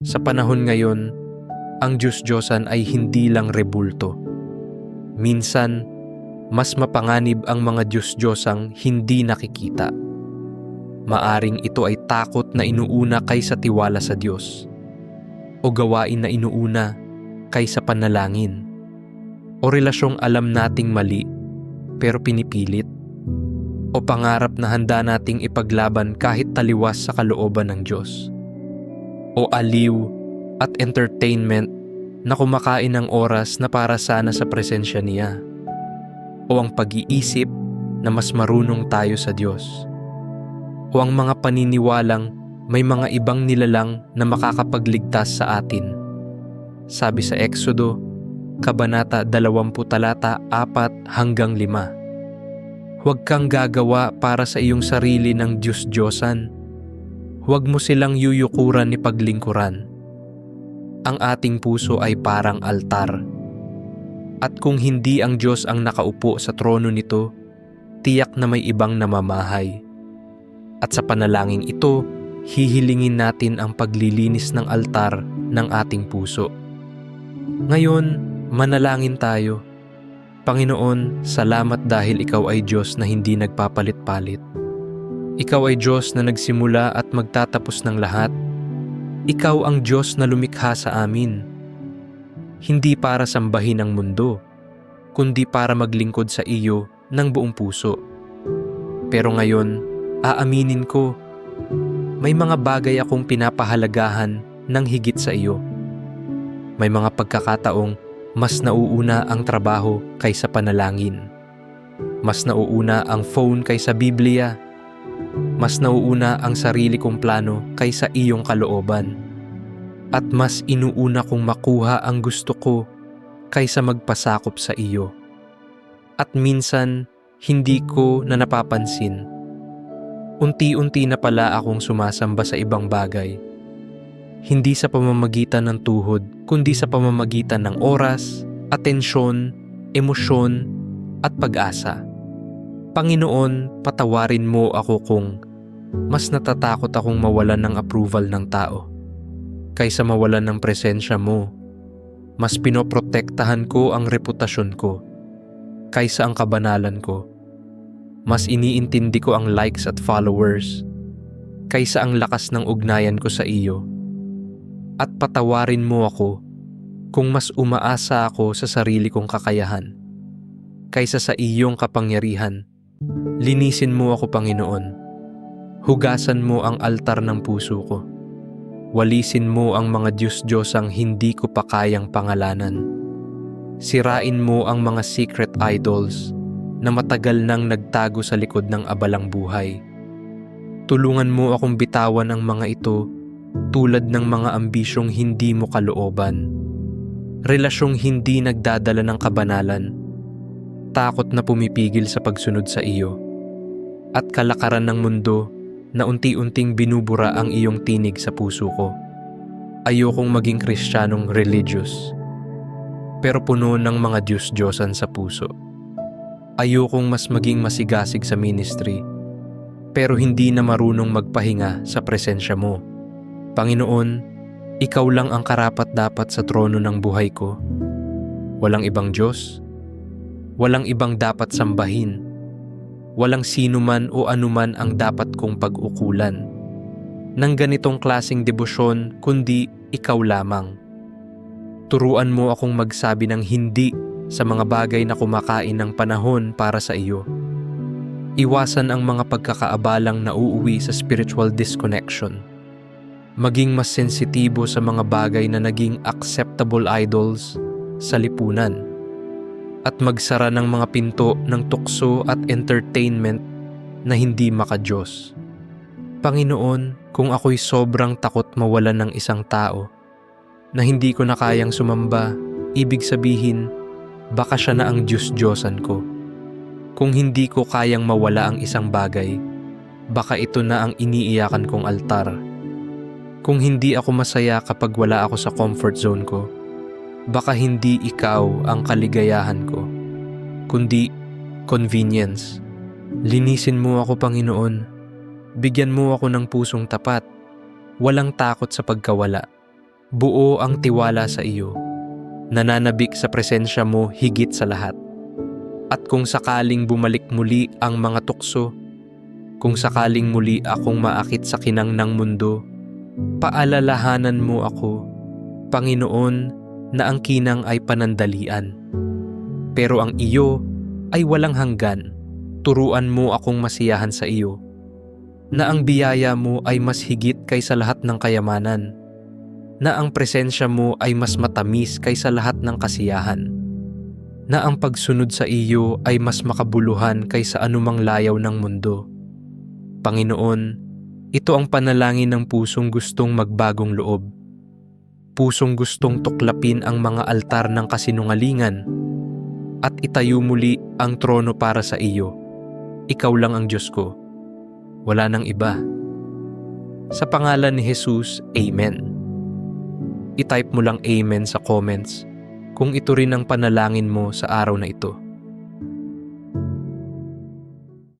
Sa panahon ngayon, ang Diyos-Diyosan ay hindi lang rebulto. Minsan, mas mapanganib ang mga Diyos-Diyosang hindi nakikita. Maaring ito ay takot na inuuna kaysa tiwala sa Diyos. O gawain na inuuna kaysa panalangin. O relasyong alam nating mali pero pinipilit. O pangarap na handa nating ipaglaban kahit taliwas sa kalooban ng Diyos. O aliw at entertainment na kumakain ng oras na para sana sa presensya niya. O ang pag-iisip na mas marunong tayo sa Diyos. O ang mga paniniwalang may mga ibang nilalang na makakapagligtas sa atin. Sabi sa Exodo, Kabanata 20 talata 4 hanggang 5. Huwag kang gagawa para sa iyong sarili ng Diyos-Diyosan. Huwag mo silang yuyukuran ni paglingkuran. Ang ating puso ay parang altar. At kung hindi ang Diyos ang nakaupo sa trono nito, tiyak na may ibang namamahay. At sa panalangin ito, hihilingin natin ang paglilinis ng altar ng ating puso. Ngayon, manalangin tayo. Panginoon, salamat dahil Ikaw ay Diyos na hindi nagpapalit-palit. Ikaw ay Diyos na nagsimula at magtatapos ng lahat. Ikaw ang Diyos na lumikha sa amin. Hindi para sambahin ang mundo, kundi para maglingkod sa iyo ng buong puso. Pero ngayon, aaminin ko, may mga bagay akong pinapahalagahan ng higit sa iyo. May mga pagkakataong mas nauuna ang trabaho kaysa panalangin. Mas nauuna ang phone kaysa Biblia. Mas nauuna ang sarili kong plano kaysa iyong kalooban. At mas inuuna kong makuha ang gusto ko kaysa magpasakop sa iyo. At minsan, hindi ko na napapansin. Unti-unti na pala akong sumasamba sa ibang bagay hindi sa pamamagitan ng tuhod, kundi sa pamamagitan ng oras, atensyon, emosyon, at pag-asa. Panginoon, patawarin mo ako kung mas natatakot akong mawalan ng approval ng tao. Kaysa mawalan ng presensya mo, mas pinoprotektahan ko ang reputasyon ko kaysa ang kabanalan ko. Mas iniintindi ko ang likes at followers kaysa ang lakas ng ugnayan ko sa iyo at patawarin mo ako kung mas umaasa ako sa sarili kong kakayahan kaysa sa iyong kapangyarihan. Linisin mo ako, Panginoon. Hugasan mo ang altar ng puso ko. Walisin mo ang mga Diyos-Diyosang hindi ko pa kayang pangalanan. Sirain mo ang mga secret idols na matagal nang nagtago sa likod ng abalang buhay. Tulungan mo akong bitawan ang mga ito tulad ng mga ambisyong hindi mo kalooban, relasyong hindi nagdadala ng kabanalan, takot na pumipigil sa pagsunod sa iyo, at kalakaran ng mundo na unti-unting binubura ang iyong tinig sa puso ko. Ayokong maging kristyanong religious, pero puno ng mga Diyos-Diyosan sa puso. Ayokong mas maging masigasig sa ministry, pero hindi na marunong magpahinga sa presensya mo. Panginoon, Ikaw lang ang karapat-dapat sa trono ng buhay ko. Walang ibang Diyos. Walang ibang dapat sambahin. Walang sino man o anuman ang dapat kong pag-ukulan. Nang ganitong klasing debosyon kundi Ikaw lamang. Turuan mo akong magsabi ng hindi sa mga bagay na kumakain ng panahon para sa iyo. Iwasan ang mga pagkakaabalang nauuwi sa spiritual disconnection maging mas sensitibo sa mga bagay na naging acceptable idols sa lipunan at magsara ng mga pinto ng tukso at entertainment na hindi makajos. Panginoon, kung ako'y sobrang takot mawalan ng isang tao na hindi ko na kayang sumamba, ibig sabihin, baka siya na ang Diyos-Diyosan ko. Kung hindi ko kayang mawala ang isang bagay, baka ito na ang iniiyakan kong altar kung hindi ako masaya kapag wala ako sa comfort zone ko, baka hindi ikaw ang kaligayahan ko, kundi convenience. Linisin mo ako, Panginoon. Bigyan mo ako ng pusong tapat, walang takot sa pagkawala, Buo ang tiwala sa iyo. Nananabik sa presensya mo higit sa lahat. At kung sakaling bumalik muli ang mga tukso, kung sakaling muli akong maakit sa kinang ng mundo, paalalahanan mo ako, Panginoon, na ang kinang ay panandalian. Pero ang iyo ay walang hanggan. Turuan mo akong masiyahan sa iyo. Na ang biyaya mo ay mas higit kaysa lahat ng kayamanan. Na ang presensya mo ay mas matamis kaysa lahat ng kasiyahan. Na ang pagsunod sa iyo ay mas makabuluhan kaysa anumang layaw ng mundo. Panginoon, ito ang panalangin ng pusong gustong magbagong loob. Pusong gustong tuklapin ang mga altar ng kasinungalingan at itayo muli ang trono para sa iyo. Ikaw lang ang Diyos ko. Wala nang iba. Sa pangalan ni Jesus, Amen. I-type mo lang Amen sa comments kung ito rin ang panalangin mo sa araw na ito.